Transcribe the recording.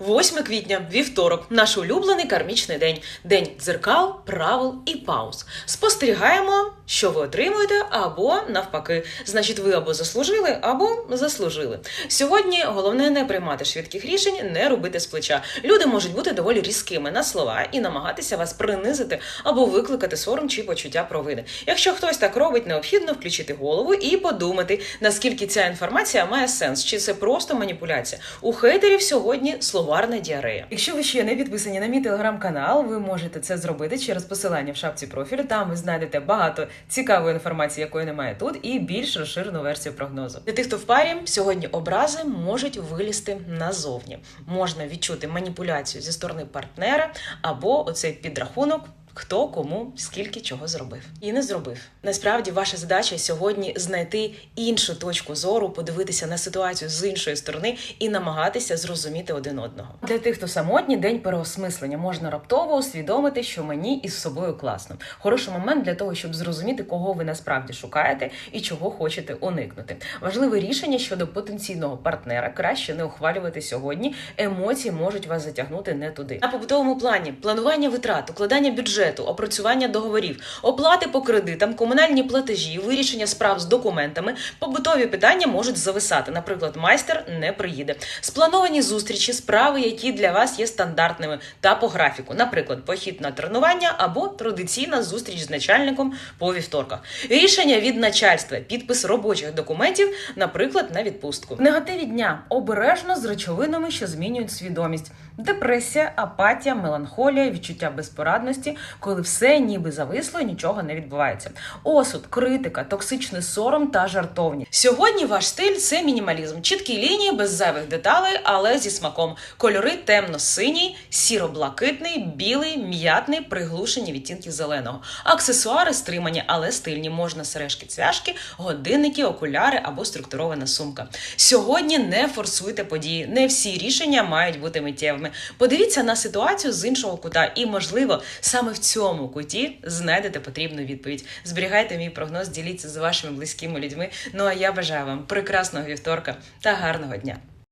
8 квітня, вівторок, наш улюблений кармічний день, день дзеркал, правил і пауз. Спостерігаємо, що ви отримуєте, або навпаки. Значить, ви або заслужили, або заслужили. Сьогодні головне не приймати швидких рішень, не робити з плеча. Люди можуть бути доволі різкими на слова і намагатися вас принизити або викликати сором чи почуття провини. Якщо хтось так робить, необхідно включити голову і подумати, наскільки ця інформація має сенс, чи це просто маніпуляція. У хейтерів сьогодні словарна діарея. Якщо ви ще не підписані на мій телеграм-канал, ви можете це зробити через посилання в шапці профілю. Там ви знайдете багато цікавої інформації, якої немає тут, і більш розширену версію прогнозу. Для тих, хто в парі, сьогодні образи можуть вилізти назовні. Можна відчути маніпуляцію зі сторони партнера або оцей підрахунок. Хто кому скільки чого зробив і не зробив. Насправді, ваша задача сьогодні знайти іншу точку зору, подивитися на ситуацію з іншої сторони і намагатися зрозуміти один одного. Для тих, хто самотній день переосмислення можна раптово усвідомити, що мені із собою класно. Хороший момент для того, щоб зрозуміти, кого ви насправді шукаєте і чого хочете уникнути. Важливе рішення щодо потенційного партнера краще не ухвалювати сьогодні. Емоції можуть вас затягнути не туди. На побутовому плані планування витрат, укладання бюджету, опрацювання договорів, оплати по кредитам, комунальні платежі, вирішення справ з документами, побутові питання можуть зависати. Наприклад, майстер не приїде. Сплановані зустрічі, справи, які для вас є стандартними та по графіку, наприклад, похід на тренування або традиційна зустріч з начальником по вівторках. Рішення від начальства, підпис робочих документів, наприклад, на відпустку. В негативі дня обережно з речовинами, що змінюють свідомість. Депресія, апатія, меланхолія, відчуття безпорадності, коли все ніби зависло нічого не відбувається. Осуд, критика, токсичний сором та жартовність. Сьогодні ваш стиль це мінімалізм, чіткі лінії без зайвих деталей, але зі смаком. Кольори темно-синій, сіро-блакитний, білий, м'ятний, приглушені відтінки зеленого. Аксесуари стримані, але стильні. Можна сережки, цвяшки, годинники, окуляри або структурована сумка. Сьогодні не форсуйте події. Не всі рішення мають бути миттєвими. Подивіться на ситуацію з іншого кута, і, можливо, саме цьому куті знайдете потрібну відповідь. Зберігайте мій прогноз, діліться з вашими близькими людьми. Ну а я бажаю вам прекрасного вівторка та гарного дня.